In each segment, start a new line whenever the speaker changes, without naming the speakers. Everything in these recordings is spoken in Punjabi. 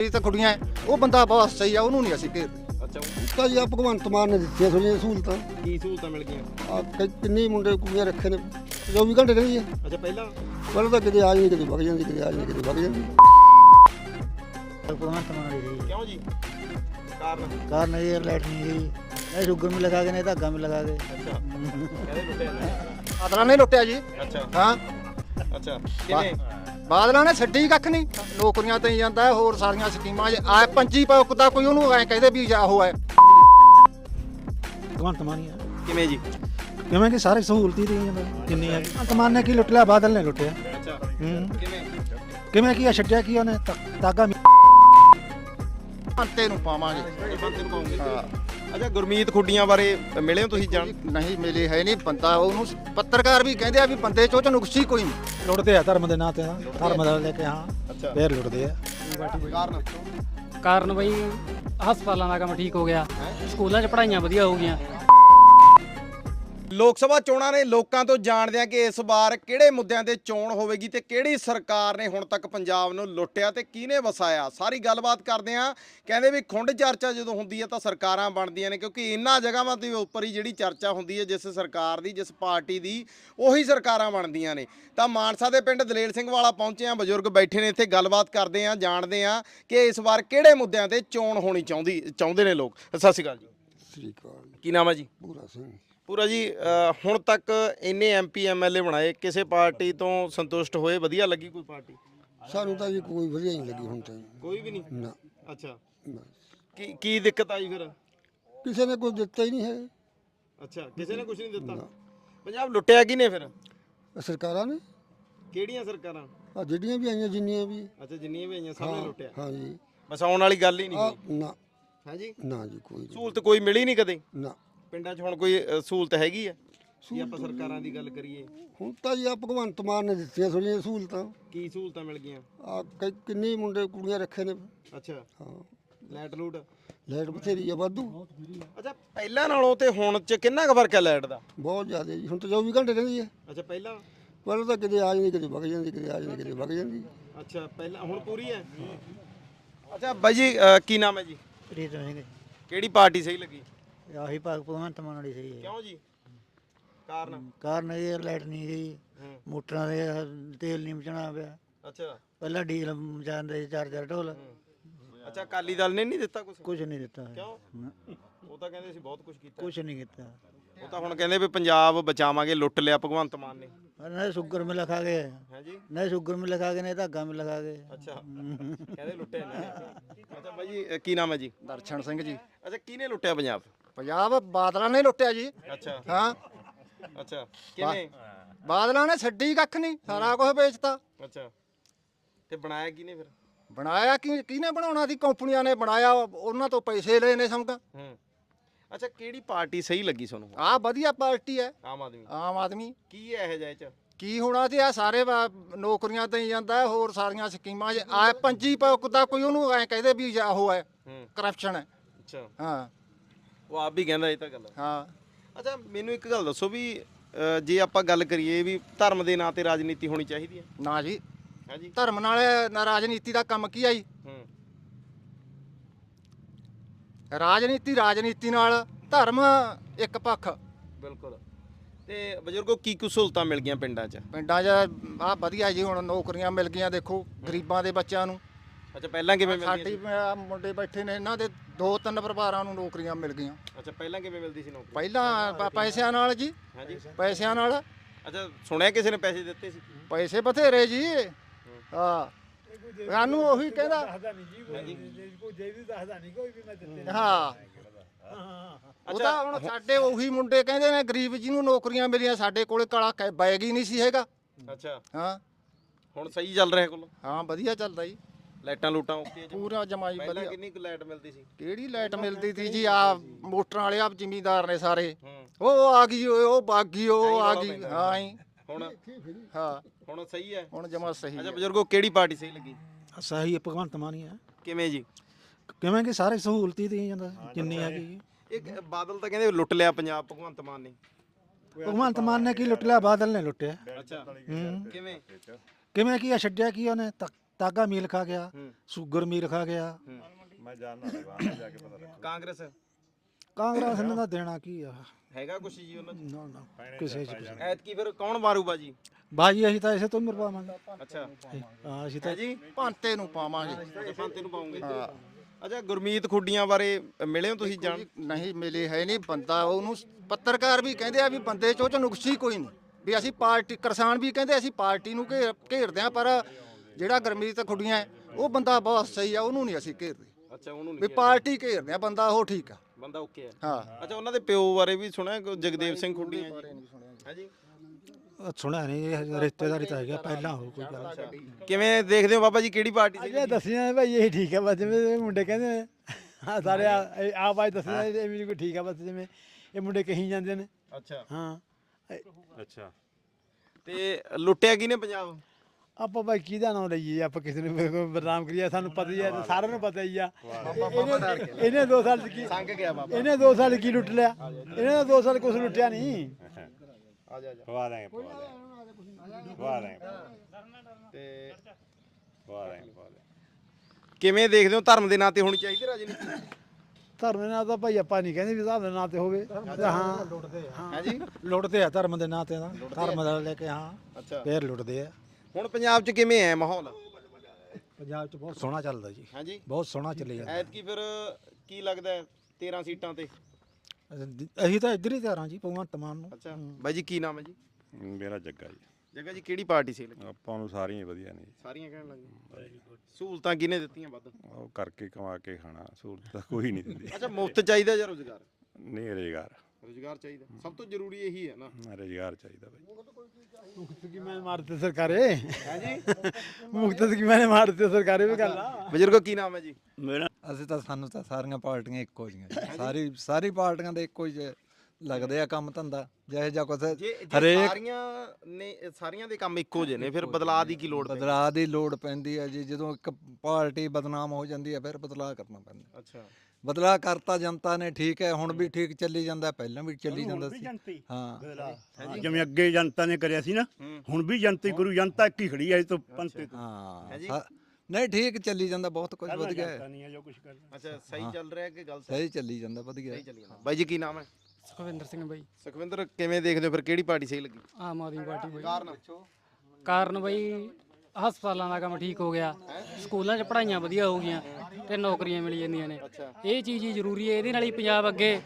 ਇਹ ਤਾਂ ਕੁੜੀਆਂ ਉਹ ਬੰਦਾ ਬਹੁਤ ਸਹੀ ਆ ਉਹਨੂੰ ਨਹੀਂ ਅਸੀਂ ਘੇਰਦੇ।
ਅੱਛਾ
ਤਾਂ ਜੀ ਆ ਭਗਵੰਤ ਮਾਨ ਨੇ ਦਿੱਤੀਆਂ ਥੋੜੀਆਂ ਸਹੂਲਤਾਂ।
ਕੀ ਸਹੂਲਤਾਂ ਮਿਲ ਗਈਆਂ?
ਆ ਕਿੰਨੇ ਮੁੰਡੇ ਕੁੜੀਆਂ ਰੱਖੇ ਨੇ। 24 ਘੰਟੇ ਰਹਿੰਦੀ ਹੈ
ਅੱਛਾ ਪਹਿਲਾਂ?
ਪਹਿਲਾਂ ਤਾਂ ਕਿਤੇ ਆ ਜਾਂਦੀ ਕਿਤੇ ਵਗ ਜਾਂਦੀ ਕਿਤੇ ਆ ਜਾਂਦੀ ਕਿਤੇ ਵਗ ਜਾਂਦੀ।
ਭਗਵੰਤ ਮਾਨ ਦੀ ਜੀ
ਕਿਉਂ ਜੀ? ਕਾਰਨ?
ਕਾਰਨ ਇਹ ਲਾਈਟ ਨਹੀਂ ਗਈ ਨਹੀਂ ਸ਼ੂਗਰ ਵੀ ਲਗਾ ਕੇ ਨਹੀਂ ਧਾਗਾ ਵੀ ਲਗਾ ਕੇ।
ਅੱਛਾ। ਕਹਿੰਦੇ ਲੁੱਟਿਆ ਨੇ
ਆਦਲਾ ਨਹੀਂ ਲੁੱਟਿਆ ਜੀ।
ਅੱਛਾ।
ਹਾਂ।
ਅੱਛਾ। ਕਿਹਨੇ
ਬਾਦਲਾਂ ਨੇ ਛੱਡੀ ਕੱਖ ਨਹੀਂ। ਨੌਕਰੀਆਂ ਤੇ ਹੀ ਜਾਂਦਾ ਹੈ, ਹੋਰ ਸਾਰੀਆਂ ਸਕੀਮਾਂ 'ਚ ਆ ਪੰਜੀ ਪੌਕਦਾ ਕੋਈ ਉਹਨੂੰ ਐ ਕਹਿੰਦੇ ਵੀ ਜਾ ਉਹ ਹੈ
ਭਗਵੰਤ ਮਾਨ ਹੀ ਆ।
ਕਿਵੇਂ ਜੀ?
ਕਿਵੇਂ ਕਿ ਸਾਰੇ ਸਹੂਲਤ ਦੇਈ ਜਾਂਦਾ ਜਿੰਨੀ ਹੈ ਭਗਵੰਤ ਮਾਨ ਨੇ ਕੀ ਲੁੱਟ ਲਿਆ ਬਾਦਲ ਨੇ ਲੁੱਟਿਆ।
ਅੱਛਾ।
ਹੂੰ।
ਕਿਵੇਂ?
ਕਿਵੇਂ ਕੀ ਆ ਛੱਡਿਆ ਕੀ ਉਹਨੇ? ਤਾ- ਤਾਗਾ ਮੀ-
ਅੰਤੇ ਨੂੰ ਪਾਵਾਂਗੇ।
ਬੰਦੇ ਨੂੰ ਕਹੋਗੇ ਅੱਛਾ ਗੁਰਮੀਤ ਖੁੱਡੀਆਂ ਬਾਰੇ ਮਿਲੇ ਹੋ ਤੁਸੀਂ ਜਾਣ?
ਨਹੀਂ ਮਿਲੇ ਹੈ ਨਹੀਂ ਬੰਦਾ ਉਹਨੂੰ ਪੱਤਰਕਾਰ ਵੀ ਕਹਿੰਦੇ ਆ ਵੀ ਬੰਦੇ ਚੋਂ ਚ ਨੁਕਸੀ ਕੋਈ ਨਹੀਂ।
ਲੁੱਟਦੇ ਆ ਧਰਮ ਦੇ ਨਾਂ ਤੇ ਧਰਮ ਦਾ ਲੈ ਕੇ ਹਾਂ।
ਅੱਛਾ।
ਫੇਰ ਲੁੱਟਦੇ ਆ।
ਕਾਰਨ?
ਕਾਰਨ ਬਈ ਹਸਪਤਾਲਾਂ ਦਾ ਕੰਮ ਠੀਕ ਹੋ ਗਿਆ। ਸਕੂਲਾਂ 'ਚ ਪੜ੍ਹਾਈਆਂ ਵਧੀਆ ਹੋ ਗਈਆਂ।
ਲੋਕ ਸਭਾ ਚੋਣਾਂ ਨੇ ਲੋਕਾਂ ਤੋਂ ਜਾਣਦੇ ਆ ਕਿ ਇਸ ਵਾਰ ਕਿਹੜੇ ਮੁੱਦਿਆਂ ਤੇ ਚੋਣ ਹੋਵੇਗੀ ਤੇ ਕਿਹੜੀ ਸਰਕਾਰ ਨੇ ਹੁਣ ਤੱਕ ਪੰਜਾਬ ਨੂੰ ਲੁੱਟਿਆ ਤੇ ਕਿਹਨੇ ਵਸਾਇਆ? ਸਾਰੀ ਗੱਲਬਾਤ ਕਰਦੇ ਆ ਕਹਿੰਦੇ ਵੀ ਖੁੰਡ ਚਰਚਾ ਜਦੋਂ ਹੁੰਦੀ ਹੈ ਤਾਂ ਸਰਕਾਰਾਂ ਬਣਦੀਆਂ ਨੇ ਕਿਉਂਕਿ ਇਹਨਾਂ ਜਗ੍ਹਾਵਾਂ ਦੇ ਉੱਪਰ ਹੀ ਜਿਹੜੀ ਚਰਚਾ ਹੁੰਦੀ ਹੈ ਜਿਸ ਸਰਕਾਰ ਦੀ ਜਿਸ ਪਾਰਟੀ ਦੀ ਉਹੀ ਸਰਕਾਰਾਂ ਬਣਦੀਆਂ ਨੇ। ਤਾਂ ਮਾਨਸਾ ਦੇ ਪਿੰਡ ਦਲੇਲ ਸਿੰਘ ਵਾਲਾ ਪਹੁੰਚੇ ਆ ਬਜ਼ੁਰਗ ਬੈਠੇ ਨੇ ਇੱਥੇ ਗੱਲਬਾਤ ਕਰਦੇ ਆ ਜਾਣਦੇ ਆ ਕਿ ਇਸ ਵਾਰ ਕਿਹੜੇ ਮੁੱਦਿਆਂ ਤੇ ਚੋਣ ਹੋਣੀ ਚਾਹੁੰਦੀ ਚਾਹੁੰਦੇ ਨੇ ਲੋਕ। ਸਤਿ ਸ਼੍ਰੀ ਅਕਾਲ ਜੀ।
ਸ੍ਰੀ ਅਕਾਲ।
ਕੀ ਨਾਮ ਹੈ ਜੀ?
ਪੂਰਾ ਸਿੰਘ।
ਪੂਰਾ ਜੀ ਅ, ਹੁਣ ਤੱਕ ਇੰਨੇ ਐਮਪੀ ਐਮਐਲਏ ਬਣਾਏ ਕਿਸੇ ਪਾਰਟੀ ਤੋਂ ਸੰਤੁਸ਼ਟ ਹੋਏ ਵਧੀਆ ਲੱਗੀ ਕੋਈ ਪਾਰਟੀ?
ਸਾਨੂੰ ਤਾਂ ਜੀ ਕੋਈ ਵਧੀਆ ਨਹੀਂ ਲੱਗੀ ਹੁਣ ਤਾਂ
ਕੋਈ ਵੀ ਨਹੀਂ?
ਨਾ।
ਅੱਛਾ।
ਬਸ।
ਕੀ ਕੀ ਦਿੱਕਤ ਆਈ ਫਿਰ?
ਕਿਸੇ ਨੇ ਕੁਝ ਦਿੱਤਾ ਹੀ ਨਹੀਂ ਹੈ।
ਅੱਛਾ ਕਿਸੇ ਨੇ ਕੁਝ ਨਹੀਂ ਦਿੱਤਾ? ਪੰਜਾਬ ਲੁੱਟਿਆ ਕਿਨੇ ਫਿਰ?
ਸਰਕਾਰਾਂ ਨੇ।
ਕਿਹੜੀਆਂ ਸਰਕਾਰਾਂ?
ਆ ਜਿਹੜੀਆਂ ਵੀ ਆਈਆਂ ਜਿੰਨੀਆਂ ਵੀ।
ਅੱਛਾ ਜਿੰਨੀਆਂ ਵੀ ਆਈਆਂ ਸਭ ਨੇ ਲੁੱਟਿਆ।
ਹਾਂ ਜੀ।
ਬਸ ਆਉਣ ਵਾਲੀ ਗੱਲ ਹੀ ਨਹੀਂ
ਆ ਨਾ।
ਹੈ ਜੀ?
ਨਾ ਜੀ ਕੋਈ ਨਹੀਂ।
ਸਹੂਲਤ ਕੋਈ ਮਿਲੀ ਨਹੀਂ ਕਦੇ?
ਨਾ।
ਪਿੰਡਾਂ 'ਚ ਹੁਣ ਕੋਈ ਸਹੂਲਤ ਹੈਗੀ ਆ? ਜੇ ਆਪਾਂ ਸਰਕਾਰਾਂ ਦੀ ਗੱਲ ਕਰੀਏ।
ਹੁਣ ਤਾਂ ਜੀ ਆ ਭਗਵੰਤ ਮਾਨ ਨੇ ਦਿੱਤੀਆਂ ਸੋਹਣੀਆਂ ਸਹੂਲਤਾਂ।
ਕੀ ਸਹੂਲਤਾਂ ਮਿਲ ਗਈਆਂ?
ਆ ਕਿੰਨੇ ਮੁੰਡੇ ਕੁੜੀਆਂ ਰੱਖੇ ਨੇ।
ਅੱਛਾ।
ਹਾਂ।
ਲੈਟ ਲੂਟ?
ਲਾਈਟ ਬਥੇਰੀ ਆ ਵਾਧੂ।
ਅੱਛਾ ਪਹਿਲਾਂ ਨਾਲੋਂ ਤੇ ਹੁਣ 'ਚ ਕਿੰਨਾ ਕੁ ਫ਼ਰਕ ਹੈ ਲਾਈਟ ਦਾ?
ਬਹੁਤ ਜ਼ਿਆਦਾ ਜੀ। ਹੁਣ ਤਾਂ 24 ਘੰਟੇ ਰਹਿੰਦੀ ਹੈ
ਅੱਛਾ ਪਹਿਲਾਂ?
ਪਹਿਲਾਂ ਤਾਂ ਕਿਤੇ ਆ ਜਾਂਦੀ ਕਿਤੇ ਵਗ ਜਾਂਦੀ ਕਿਤੇ ਆ ਜਾਂਦੀ ਕਿਤੇ ਵਗ ਜਾਂਦੀ।
ਅੱਛਾ ਪਹਿਲਾਂ ਹੁਣ ਪੂਰੀ ਹੈ? ਅੱਛਾ ਬਾਈ ਜੀ ਕੀ ਨਾਮ ਹੈ ਜੀ?
ਪ੍ਰੀਤਮ ਸਿੰਘ।
ਕਿਹੜੀ ਪਾਰਟੀ ਸਹੀ ਲੱਗੀ?
ਆਹੀ ਭਾਗ ਭਗਵੰਤ ਮਾਨ ਵਾਲੀ ਸਹੀ ਹੈ।
ਕਿਉਂ ਜੀ? ਕਾਰਨ?
ਕਾਰਨ ਇਹ ਲਾਈਟ ਨਹੀਂ
ਗਈ
ਮੋਟਰਾਂ ਦੇ ਤੇਲ ਨਹੀਂ ਬਚਣਾ ਪਿਆ।
ਅੱਛਾ।
ਪਹਿਲਾਂ ਡੀਜ਼ਲ ਜਾਂਦੇ ਚਾਰ ਚਾਰ ਢੋਲ।
ਅੱਛਾ ਅਕਾਲੀ ਦਲ ਨੇ ਨਹੀਂ ਦਿੱਤਾ ਕੁਝ
ਕੁਝ ਨਹੀਂ ਦਿੱਤਾ।
ਕਿਉਂ? ਨਾ, ਉਹ ਤਾਂ ਕਹਿੰਦੇ ਅਸੀਂ ਬਹੁਤ ਕੁਝ ਕੀਤਾ।
ਕੁਝ ਨਹੀਂ ਕੀਤਾ।
ਉਹ ਤਾਂ ਹੁਣ ਕਹਿੰਦੇ ਵੀ ਪੰਜਾਬ ਬਚਾਵਾਂਗੇ ਲੁੱਟ ਲਿਆ ਭਗਵੰਤ ਮਾਨ ਨੇ।
ਨਾ ਸ਼ੂਗਰ ਮਿਲ ਖਾ ਗਏ।
ਹੈ
ਨਾ ਸ਼ੂਗਰ ਮਿਲ ਖਾ ਗਏ ਨਾ ਧਾਗਾ ਮਿਲ ਖਾ ਗਏ।
ਅੱਛਾ। ਕਹਿੰਦੇ ਲੁੱਟਿਆ ਨੇ। ਅੱਛਾ ਬਾਈ ਕੀ ਨਾਮ ਹੈ ਜੀ?
ਦਰਸ਼ਨ ਸਿੰਘ ਜੀ।
ਅੱਛਾ ਕਿਹਨੇ ਲੁੱਟਿਆ ਪੰਜਾਬ?
ਪੰਜਾਬ ਬਾਦਲਾਂ ਨੇ ਲੁੱਟਿਆ ਜੀ।
ਅੱਛਾ।
ਹਾਂ।
ਅੱਛਾ। ਕਿਵੇਂ?
ਬਾਦਲਾਂ ਨੇ ਛੱਡੀ ਕੱਖ ਨਹੀਂ ਸਾਰਾ ਕੁਝ ਵੇਚਤਾ।
ਅੱਛਾ। ਤੇ ਬਣਾਇਆ ਕਿਹਨੇ ਫਿਰ?
ਬਣਾਇਆ ਕੀ ਕਿਹਨੇ ਬਣਾਉਣਾ ਸੀ? ਕੰਪਨੀਆਂ ਨੇ ਬਣਾਇਆ ਉਹਨਾਂ ਤੋਂ ਪੈਸੇ ਲਏ ਨੇ ਸਮਕਾ।
ਹੂੰ। ਅੱਛਾ ਕਿਹੜੀ ਪਾਰਟੀ ਸਹੀ ਲੱਗੀ ਤੁਹਾਨੂੰ?
ਆ ਵਧੀਆ ਪਾਰਟੀ ਹੈ।
ਆਮ ਆਦਮੀ।
ਆਮ ਆਦਮੀ।
ਕੀ ਹੈ ਇਹ ਚ?
ਕੀ ਹੋਣਾ ਤੇ ਆ ਸਾਰੇ ਨੌਕਰੀਆਂ ਤੇ ਜਾਂਦਾ ਹੋਰ ਸਾਰੀਆਂ ਸਕੀਮਾਂ ਆ ਪੰਜੀ ਪੌਕਦਾ ਕੋਈ ਉਹਨੂੰ ਐ ਕਹਿੰਦੇ ਵੀ ਉਹ ਹੂੰ। ਕਰਪਸ਼ਨ ਹੈ।
ਅੱਛਾ।
ਹਾਂ।
ਉਹ ਆਪ ਵੀ ਕਹਿੰਦਾ ਇਹ ਤਾਂ ਗੱਲ
ਹਾਂ।
ਅੱਛਾ ਮੈਨੂੰ ਇੱਕ ਗੱਲ ਦੱਸੋ ਵੀ ਅ, ਜੇ ਆਪਾਂ ਗੱਲ ਕਰੀਏ ਵੀ ਧਰਮ ਦੇ ਨਾਂ ਤੇ ਰਾਜਨੀਤੀ ਹੋਣੀ ਚਾਹੀਦੀ ਹੈ?
ਨਾ ਜੀ।
ਜੀ
ਧਰਮ ਨਾਲ ਨਾ ਰਾਜਨੀਤੀ ਦਾ ਕੰਮ ਕੀ ਆਈ
ਹੂੰ।
ਰਾਜਨੀਤੀ ਰਾਜਨੀਤੀ ਨਾਲ ਧਰਮ ਇੱਕ ਪੱਖ।
ਬਿਲਕੁਲ। ਤੇ ਬਜ਼ੁਰਗੋ ਕੀ ਕੁ ਸਹੂਲਤਾਂ ਮਿਲ ਗਈਆਂ ਪਿੰਡਾਂ 'ਚ?
ਪਿੰਡਾਂ 'ਚ ਆ ਵਧੀਆ ਜੀ ਹੁਣ ਨੌਕਰੀਆਂ ਮਿਲ ਗਈਆਂ ਦੇਖੋ ਗਰੀਬਾਂ ਦੇ ਬੱਚਿਆਂ ਨੂੰ।
ਅੱਛਾ ਪਹਿਲਾਂ ਕਿਵੇਂ ਮਿਲਦੀ
ਸਾਡੀ ਆਹ ਮੁੰਡੇ ਬੈਠੇ ਨੇ ਇਹਨਾਂ ਦੇ ਦੋ ਤਿੰਨ ਪਰਿਵਾਰਾਂ ਨੂੰ ਨੌਕਰੀਆਂ ਮਿਲ ਗਈਆਂ
ਅੱਛਾ ਪਹਿਲਾਂ ਕਿਵੇਂ ਮਿਲਦੀ ਸੀ ਨੌਕਰੀ?
ਪਹਿਲਾਂ ਪ- ਪੈਸਿਆਂ ਨਾਲ ਜੀ।
ਹਾਂਜੀ।
ਪੈਸਿਆਂ ਨਾਲ।
ਅੱਛਾ ਸੁਣਿਆ ਕਿਸੇ ਨੇ ਪੈਸੇ ਦਿੱਤੇ ਸੀ?
ਪੈਸੇ ਬਥੇਰੇ ਜੀ। ਹਾਂ। ਸਾਨੂੰ ਉਹੀ ਕਹਿੰਦਾ। ਹਾਂ। ਉਹ ਤਾਂ ਹੁਣ ਸਾਡੇ ਉਹੀ ਮੁੰਡੇ ਕਹਿੰਦੇ ਨੇ ਗਰੀਬ ਜੀ ਨੂੰ ਨੌਕਰੀਆਂ ਮਿਲੀਆਂ ਸਾਡੇ ਕੋਲੇ ਕਾਲਾ ਕੈ- ਬੈਗ ਹੀ ਨਹੀਂ ਸੀ ਹੈਗਾ।
ਅੱਛਾ।
ਹਾਂ।
ਹੁਣ ਸਹੀ ਚੱਲ ਰਿਹਾ ਕੋਲ?
ਹਾਂ ਵਧੀਆ ਚੱਲਦਾ ਜੀ।
ਲਾਈਟਾਂ ਲੂਟਾਂ ਓਕੇ ਜੀ।
ਪੂਰਾ ਜਮਾਈ
ਪਹਿਲਾਂ
ਵਧੀਆ।
ਕਿੰਨੀ ਕੁ ਲਾਈਟ ਮਿਲਦੀ ਸੀ?
ਕਿਹੜੀ ਲਾਈਟ ਮਿਲਦੀ ਸੀ ਜੀ? ਆ ਮੋਟਰਾਂ ਵਾਲੇ ਆ ਜ਼ਿਮੀਂਦਾਰ ਨੇ ਸਾਰੇ।
ਹੂੰ।
ਉਹ ਆ ਗਈ ਓਏ ਉਹ ਬਾਗੀ ਉਹ ਆ ਗਈ। ਹਾਂ ਹੀ
ਹੁਣ?
ਹਾਂ।
ਹੁਣ ਸਹੀ ਹੈ?
ਹੁਣ ਜਮਾ ਸਹੀ
ਅੱਛਾ
ਹੈ।
ਬਜ਼ੁਰਗੋ ਕਿਹੜੀ ਪਾਰਟੀ ਸਹੀ ਲੱਗੀ?
ਸਹੀ ਹੈ ਭਗਵੰਤ ਮਾਨ ਹੀ ਆ।
ਕਿਵੇਂ ਜੀ?
ਕਿਵੇਂ ਕਿ ਸਾਰੇ ਸਹੂਲਤ ਹੀ ਦੇਈ ਜਾਂਦਾ ਜਿੰਨੀ ਹੈਗੀ।
ਇੱਕ ਬਾਦਲ ਤਾਂ ਕਹਿੰਦੇ ਲੁੱਟ ਲਿਆ ਪੰਜਾਬ ਭਗਵੰਤ ਮਾਨ ਨੇ।
ਭਗਵੰਤ ਮਾਨ ਨੇ ਕੀ ਲੁੱਟ ਲਿਆ ਬਾਦਲ ਨੇ ਲੁੱਟਿਆ।
ਅੱਛਾ।
ਹੂੰ।
ਕਿਵੇਂ?
ਕਿਵੇਂ ਕੀ ਆ ਛੱਡਿਆ ਕੀ ਉਹਨੇ? ਤਾ- ਤਾਗਾ ਮੀਲ ਖਾ ਗਿਆ। ਸ਼ੂਗਰ ਮੀਲ ਖਾ ਗਿਆ।
ਕਾਂਗਰਸ?
ਕਾਂਗਰਸ ਨੇ ਤਾਂ ਦੇਣਾ ਕੀ ਆ?
ਹੈਗਾ ਕੁਛ ਜੀ ਉਹਨਾਂ ਚ?
ਨਾ ਨਾ ਕਿਸੇ ਚ ਕੁਛ।
ਐਤਕੀ ਫਿਰ ਕੌਣ ਮਾਰੂਗਾ ਜੀ
ਬਾਜੀ ਅਸੀਂ ਤਾਂ ਇਸੇ ਤੋਂ ਮਰਵਾਵਾਂਗੇ।
ਅੱਛਾ।
ਹਾਂ ਅਸੀਂ ਤਾਂ
ਜੀ?
ਭਾਂਤੇ ਨੂੰ ਪਾਵਾਂਗੇ।
ਪੰਤੇ ਨੂੰ ਪਾਉਂਗੇ। ਅੱਛਾ ਗੁਰਮੀਤ ਖੁੱਡੀਆਂ ਬਾਰੇ ਮਿਲੇ ਹੋ ਤੁਸੀਂ ਜਾਣ?
ਨਹੀਂ ਮਿਲੇ ਹੈ ਨਹੀਂ ਬੰਦਾ। ਉਹਨੂੰ ਪੱਤਰਕਾਰ ਵੀ ਕਹਿੰਦੇ ਆ ਵੀ ਬੰਦੇ ਚੋਂ ਚ ਨੁਕਸੀ ਕੋਈ ਨਹੀਂ। ਵੀ ਅਸੀਂ ਪਾਰਟੀ ਕਿਸਾਨ ਵੀ ਕਹਿੰਦੇ ਅਸੀਂ ਪਾਰਟੀ ਨੂੰ ਘੇਰ ਘੇਰਦੇ ਆ ਪਰ ਜਿਹੜਾ ਗਰਮੀਤ ਖੁੱਡੀਆਂ ਹੈ, ਉਹ ਬੰਦਾ ਬਹੁਤ ਸਹੀ ਆ ਉਹਨੂੰ ਨਹੀਂ ਅਸੀਂ ਘੇਰਦੇ।
ਅੱਛਾ ਉਹਨੂੰ
ਵੀ ਪਾਰਟੀ ਘੇਰਦੇ ਆ ਬੰਦਾ ਉਹ ਠੀਕ ਆ।
ਬੰਦਾ ਓਕੇ ਹੈ
ਹਾਂ।
ਅੱਛਾ ਉਹਨਾਂ ਦੇ ਪਿਓ ਬਾਰੇ ਵੀ ਸੁਣਿਆ ਕਿ ਜਗਦੇਵ ਸਿੰਘ ਖੁੱਡੀਆਂ ਜੀ? ਹੈ ਜੀ?
ਉਹ ਸੁਣਿਆ ਨਹੀਂ ਇਹ ਰਿਸ਼ਤੇਦਾਰੀ ਤਾਂ ਹੈਗਾ ਪਹਿਲਾਂ ਹੋ ਕੋਈ ਗੱਲ।
ਕਿਵੇਂ ਦੇਖਦੇ ਹੋ ਬਾਬਾ ਜੀ ਕਿਹੜੀ ਪਾਰਟੀ ਸੀ?
ਇਹ ਦੱਸਿਆ ਭਾਈ ਇਹ ਠੀਕ ਹੈ ਬਸ ਜਿਵੇਂ ਇਹ ਮੁੰਡੇ ਕਹਿੰਦੇ ਨੇ ਹਾਂ ਸਾਰੇ ਆ- ਇਹ ਆਪ ਆਈ ਦੱਸਿਆ ਇਹ ਵੀ ਕੋਈ ਠੀਕ ਹੈ ਬਸ ਜਿਵੇਂ ਇਹ ਮੁੰਡੇ ਕਹੀ ਜਾਂਦੇ ਨੇ।
ਅੱਛਾ।
ਹਾਂ।
ਅੱਛਾ। ਤੇ ਲੁੱਟਿਆ ਕਿਹਨੇ ਪੰਜਾਬ?
ਆਪਾਂ ਭਾਈ ਕਿਹਦਾ ਨਾਮ ਲਈਏ? ਆਪਾਂ ਕਿਸੇ ਨੂੰ ਬਦਨਾਮ ਕਰੀਏ ਸਾਨੂੰ ਪਤਾ ਹੀ ਹੈ ਸਾਰਿਆਂ ਨੂੰ ਪਤਾ ਹੀ ਆ। ਇਹਨੇ ਇਹਨੇ ਦੋ ਸਾਲ 'ਚ ਕੀ
ਸੰਗ ਗਿਆ ਬਾਬਾ।
ਇਹਨੇ ਦੋ ਸਾਲ 'ਚ ਕੀ ਲੁੱਟ ਲਿਆ? ਇਹਨੇ ਦੋ ਸਾਲ ਕੁਝ ਲੁੱਟਿਆ ਨਹੀਂ
ਆ ਜਾ ਜਾ।
ਪਵਾ ਦਾਂਗੇ ਪਵਾ ਦਾਂਗੇ। ਪਵਾ ਦਾਂਗੇ।
ਤੇ
ਪਵਾ ਦਾਂਗੇ ਪਵਾ ਦਾਂਗੇ।
ਕਿਵੇਂ ਦੇਖਦੇ ਹੋ ਧਰਮ ਦੇ ਨਾਂ ਤੇ ਹੋਣੀ ਚਾਹੀਦੀ ਰਾਜਨੀਤੀ
ਧਰਮ ਦੇ ਨਾਂ ਤਾਂ ਭਾਈ ਆਪਾਂ ਨਹੀਂ ਕਹਿੰਦੇ ਵੀ ਧਰਮ ਦੇ ਨਾਂ ਤੇ ਹੋਵੇ। ਹਾਂ।
ਹੈ। ਜੀ?
ਲੁੱਟਦੇ ਆ ਧਰਮ ਦੇ ਨਾਂ ਤੇ ਤਾਂ। ਧਰਮ ਦਾ ਲੈ ਕੇ ਹਾਂ।
ਅੱਛਾ।
ਫੇਰ ਲੁੱਟਦੇ ਆ।
ਹੁਣ ਪੰਜਾਬ 'ਚ ਕਿਵੇਂ ਹੈ ਮਾਹੌਲ?
ਪੰਜਾਬ 'ਚ ਬਹੁਤ ਸੋਹਣਾ ਚੱਲਦਾ ਜੀ।
ਹੈ ਜੀ
ਬਹੁਤ ਸੋਹਣਾ ਚੱਲੀ ਜਾਂਦਾ।
ਐਤਕੀ ਫਿਰ ਕੀ ਲੱਗਦਾ ਹੈ 13 ਸੀਟਾਂ ਤੇ?
ਅਸੀਂ ਤਾਂ ਇੱਧਰ ਹੀ ਤਿਆਰਾਂ ਜੀ ਭਗਵੰਤ ਮਾਨ ਨੂੰ।
ਅੱਛਾ। ਬਾਈ ਜੀ ਕੀ ਨਾਮ ਹੈ ਜੀ?
ਮੇਰਾ ਜੱਗਾ ਜੀ।
ਜੱਗਾ ਜੀ ਕਿਹੜੀ ਪਾਰਟੀ ਸੀ ਲੱਗੀ?
ਆਪਾਂ ਨੂੰ ਸਾਰੀਆਂ ਹੀ ਵਧੀਆ ਨੇ ਜੀ।
ਸਾਰੀਆਂ ਕਹਿਣ ਲੱਗੇ ਸਹੂਲਤਾਂ ਕਿਹਨੇ ਦਿੱਤੀਆਂ ਵੱਧ?
ਉਹ ਕਰਕੇ ਕਮਾ ਕੇ ਖਾਣਾ ਸਹੂਲਤ ਤਾਂ ਕੋਈ ਨਹੀਂ ਦਿੰਦੀ।
ਅੱਛਾ ਮੁਫਤ ਚਾਹੀਦਾ ਜਾਂ ਰੋਜ਼ਗਾਰ?
ਨਹੀਂ ਰੁਜ਼ਗਾਰ।
ਰੋਜ਼ਗਾਰ ਚਾਹੀਦਾ। ਸਭ ਤੋਂ ਜ਼ਰੂਰੀ ਇਹੀ ਹੈ ਨਾ।
ਰੁਜ਼ਗਾਰ ਚਾਹੀਦਾ ਬਾਈ।
ਮੁਕਤ ਕੀ ਮੈਂ ਮਾਰਤੇ ਸਰਕਾਰੇ? ਹੈ ਜੀ ਮੁਕਤ ਕੀ ਮੈਨੇ ਮਾਰਤੇ ਸਰਕਾਰੇ ਵੀ ਗੱਲ ਆ।
ਬਜ਼ੁਰਗੋ ਕੀ ਨਾਮ ਹੈ ਜੀ?
ਅਸੀਂ ਤਾਂ ਸਾਨੂੰ ਤਾਂ ਸਾਰੀਆਂ ਪਾਰਟੀਆਂ ਇੱਕੋ ਜਿਹੀਆਂ ਜੀ। ਸਾਰੀ ਸਾਰੀ ਪਾਰਟੀਆਂ ਦੇ ਇੱਕੋ ਜਿਹੇ ਲੱਗਦੇ ਆ ਕੰਮ ਧੰਦਾ। ਜਿਹੇ ਜਾਂ
ਜੇ
ਹਰੇਕ
ਸਾਰੀਆਂ ਨੇ ਸਾਰੀਆਂ ਦੇ ਕੰਮ ਇੱਕੋ ਜਿਹੇ ਨੇ ਫਿਰ ਬਦਲਾਅ ਦੀ ਕੀ ਲੋੜ ਪੈ
ਬਦਲਾਅ ਦੀ ਲੋੜ ਪੈਂਦੀ ਹੈ ਜੀ। ਜਦੋਂ ਇੱਕ ਪਾਰਟੀ ਬਦਨਾਮ ਹੋ ਜਾਂਦੀ ਹੈ ਫਿਰ ਬਦਲਾਅ ਕਰਨਾ ਪੈਂਦਾ।
ਅੱਛਾ।
ਬਦਲਾਅ ਕਰਤਾ ਜਨਤਾ ਨੇ ਠੀਕ ਹੈ ਹੁਣ ਵੀ ਠੀਕ ਚੱਲੀ ਜਾਂਦਾ ਪਹਿਲਾਂ ਵੀ ਚੱਲੀ ਜਾਂਦਾ ਸੀ। ਹਾਂ।
ਜਿਵੇਂ ਅੱਗੇ ਜਨਤਾ ਨੇ ਕਰਿਆ ਸੀ ਨਾ ਹੁਣ ਵੀ ਜਨਤਾ ਹੀ ਗੁਰੂ ਜਨਤਾ ਇੱਕ ਹੀ ਖੜੀ ਹੈ ਇਹ ਤੋਂ ਪੰਤੇ ਤੋਂ।
ਹਾਂ ਨਹੀਂ ਠੀਕ ਚੱਲੀ ਜਾਂਦਾ ਬਹੁਤ ਕੁਝ
ਕਰਨਾ
ਅੱਛਾ ਸਹੀ ਚੱਲ ਰਿਹਾ ਕਿ ਗਲਤ?
ਸਹੀ ਚੱਲੀ ਜਾਂਦਾ
ਜਾਂਦਾ। ਬਾਈ ਜੀ ਕੀ ਨਾਮ ਹੈ?
ਸੁਖਵਿੰਦਰ ਸਿੰਘ ਬਾਈ।
ਸੁਖਵਿੰਦਰ ਕਿਵੇਂ ਦੇਖਦੇ ਹੋ ਫਿਰ ਕਿਹੜੀ ਪਾਰਟੀ ਸਹੀ ਲੱਗੀ?
ਆਮ ਆਦਮੀ ਪਾਰਟੀ। ਬਾਈ
ਕਾਰਨ?
ਕਾਰਨ ਬਈ ਹਸਪਤਾਲਾਂ ਦਾ ਕੰਮ ਠੀਕ ਹੋ ਗਿਆ। ਸਕੂਲਾਂ 'ਚ ਪੜ੍ਹਾਈਆਂ ਵਧੀਆ ਹੋ ਗਈਆਂ ਤੇ ਨੌਕਰੀਆਂ ਮਿਲ ਜਾਂਦੀਆਂ ਨੇ। ਇਹ ਚੀਜ਼ ਹੀ ਜ਼ਰੂਰੀ ਹੈ ਇਹਦੇ ਨਾਲ ਹੀ ਪੰਜਾਬ ਅੱਗੇ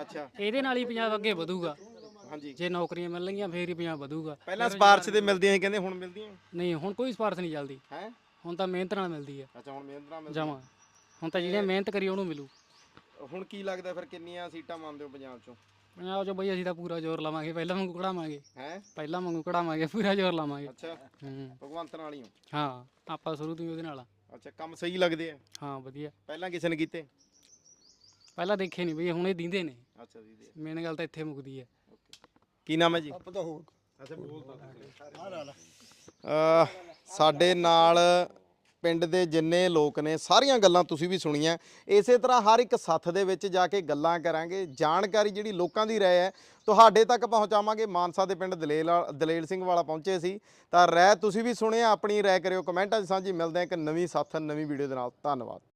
ਅੱਛਾ।
ਇਹਦੇ ਨਾਲ ਹੀ ਪੰਜਾਬ ਅੱਗੇ ਵਧੂਗਾ।
ਹਾਂਜੀ।
ਜੇ ਨੌਕਰੀਆਂ ਮਿਲਣਗੀਆਂ ਫੇਰ ਹੀ ਪੰਜਾਬ ਵਧੂਗਾ।
ਪਹਿਲਾਂ ਸਪਾਰਸ਼ ਦੇ ਮਿਲਦੀਆਂ ਸੀ ਕਹਿੰਦੇ ਹੁਣ ਮਿਲਦੀਆਂ
ਨਹੀਂ ਹੁਣ ਕੋਈ ਸਪਾਰਸ਼ ਨਹੀਂ ਚੱਲਦੀ।
ਹੈ?
ਹੁਣ ਤਾਂ ਮਿਹਨਤ ਨਾਲ ਮਿਲਦੀ ਹੈ।
ਅੱਛਾ ਹੁਣ ਮਿਹਨਤ ਨਾਲ
ਜਮਾ ਹੁਣ ਤਾਂ ਜਿਹਨੇ ਮਿਹਨਤ ਕਰੀ ਉਹਨੂੰ ਮਿਲ-
ਹੁਣ ਕੀ ਲੱਗਦਾ ਫਿਰ ਕਿੰਨੀਆਂ ਸੀਟਾਂ ਮੰਨਦੇ ਹੋ ਪੰਜਾਬ ਚੋਂ?
ਪੰਜਾਬ 'ਚ ਬਈ ਅਸੀਂ ਤਾਂ ਪੂਰਾ ਜ਼ੋਰ ਲਾਵਾਂਗੇ ਪਹਿਲਾਂ ਵਾਂਗੂ ਕਢਾਵਾਂਗੇ।
ਹੈ?
ਪਹਿਲਾਂ ਵਾਂਗੂ ਕਢਾਵਾਂਗੇ ਪੂਰਾ ਜ਼ੋਰ ਲਾਵਾਂਗੇ।
ਅੱਛਾ।
ਹੂੰ।
ਭਗਵੰਤ ਨਾਲ ਹੀ ਹੋ?
ਹਾਂ ਆਪਾਂ ਸ਼ੁਰੂ ਤੋਂ ਹੀ ਉਹਦੇ ਨਾਲ ਆ।
ਅੱਛਾ ਕੰਮ ਸਹੀ ਲੱਗਦੇ ਆ?
ਹਾਂ ਵਧੀਆ।
ਪਹਿਲਾਂ ਕਿਸੇ ਨੇ ਕੀਤੇ?
ਪਹਿਲਾਂ ਦੇਖੇ ਨਹੀਂ ਬਈ ਹੁਣ ਇਹ ਦਿੰਦੇ ਨੇ।
ਅੱਛਾ ਜੀ
ਮੇਨ ਗੱਲ ਤਾਂ ਇੱਥੇ ਮੁੱਕਦੀ ਹੈ
ਕੀ ਨਾਮ ਹੈ ਜੀ?
ਪਤਾ ਹੋਰ
ਅੱਛਾ ਬੋਲ ਅ ਸਾਡੇ ਨਾਲ ਪਿੰਡ ਦੇ ਜਿੰਨੇ ਲੋਕ ਨੇ, ਸਾਰੀਆਂ ਗੱਲਾਂ ਤੁਸੀਂ ਵੀ ਸੁਣੀਆਂ। ਇਸੇ ਤਰ੍ਹਾਂ ਹਰ ਇੱਕ ਸੱਥ ਦੇ ਵਿੱਚ ਜਾ ਕੇ ਗੱਲਾਂ ਕਰਾਂਗੇ। ਜਾਣਕਾਰੀ ਜਿਹੜੀ ਲੋਕਾਂ ਦੀ ਰਹਿ ਹੈ, ਤੁਹਾਡੇ ਤੱਕ ਪਹੁੰਚਾਵਾਂਗੇ। ਮਾਨਸਾ ਦੇ ਪਿੰਡ ਦਲੇਲ ਵਾਲ- ਦਲੇਲ ਸਿੰਘ ਵਾਲਾ ਪਹੁੰਚੇ ਸੀ। ਤਾਂ ਰਹਿ ਤੁਸੀਂ ਵੀ ਸੁਣਿਆ, ਆਪਣੀ ਰਾਏ ਕਰਿਓ। ਕਮੈਂਟਾਂ 'ਚ ਸਾਂਝੀ ਮਿਲਦੇ ਹਾਂ ਇੱਕ ਨਵੀਂ ਸੱਥ, ਨਵੀਂ ਵੀਡੀਓ ਦੇ ਨਾਲ। ਧੰਨਵਾਦ।